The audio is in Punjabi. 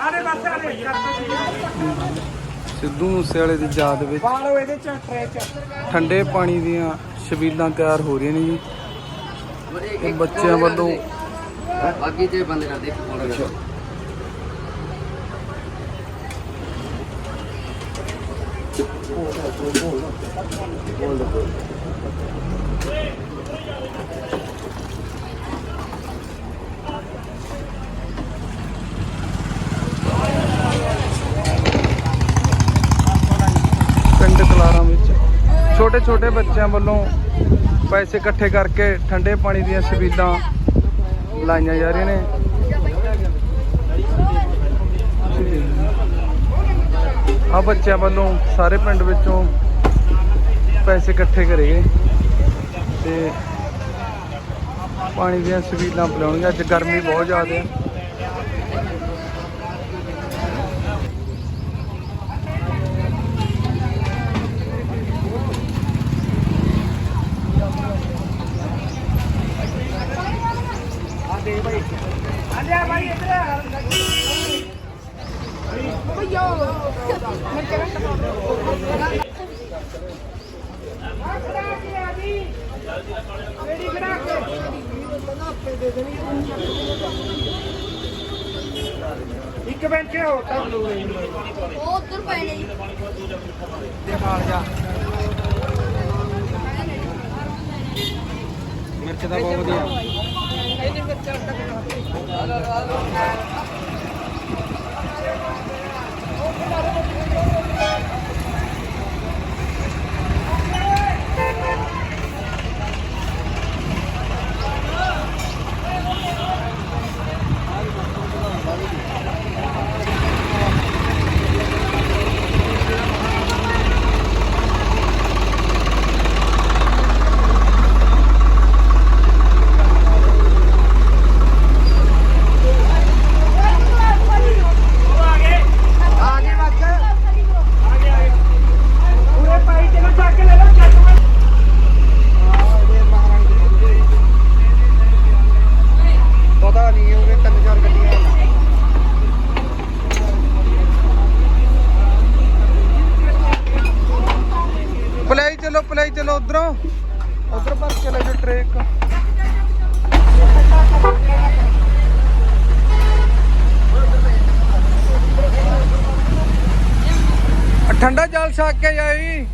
ਆਰੇ ਬਸ ਆਰੇ ਸਿੱਧੂ ਮੂਸੇ ਵਾਲੇ ਦੀ ਯਾਦ ਵਿੱਚ ਬਾਲੋ ਇਹਦੇ ਚ ਟਰੇ ਚ। ਠੰਡੇ ਪਾਣੀ ਦੀਆਂ ਛਬੀਲਾਂ ਤਿਆਰ ਹੋ ਰਹੀਆਂ ਨੇ ਜੀ। ਇਹ ਬੱਚਿਆਂ ਵੱਲੋਂ ਬਾਕੀ ਤੇ ਬੰਦ ਕਰ ਦੇ ਫੋਨ ਪਿੰਡ ਕਲਾਰਾਂ ਵਿੱਚ। ਛੋਟੇ ਛੋਟੇ ਬੱਚਿਆਂ ਵੱਲੋਂ ਪੈਸੇ ਇਕੱਠੇ ਕਰਕੇ ਠੰਡੇ ਪਾਣੀ ਦੀਆਂ ਛਬੀਲਾਂ ਲਾਈਆਂ ਜਾ ਰਹੀਆਂ ਨੇ। ਆ ਬੱਚਿਆਂ ਵੱਲੋਂ ਸਾਰੇ ਪਿੰਡ ਵਿੱਚੋਂ ਪੈਸੇ ਇਕੱਠੇ ਕਰੇ ਗਏ ਤੇ ਪਾਣੀ ਦੀਆਂ ਛਬੀਲਾਂ ਪਿਲਾਉਣੀਆਂ ਅੱਜ ਗਰਮੀ ਬਹੁਤ ਜ਼ਿਆਦਾ ਹੈ। ਆਲੇ ਆ ਭਾਈ ਇੱਕ ਬੈਂਚ ਹੋਰ ਤਾਂ ਬਲੂ ਉਹ ਉੱਧਰ ਪਏ ਨੇ ਜੀ ਦੇ ਮਾਲ ਜਾ ਮਿਰਚ ਦਾ ਬਹੁਤ ਵਧੀਆ ਆ ਚਲੋ ਪਲਾਈ ਉਧਰੋਂ ਉਧਰ ਪਰ ਚਲੇ ਜੋ ਟਰੇਕ। ਠੰਡਾ ਜਲ ਛਕ ਕੇ ਜਾਈ।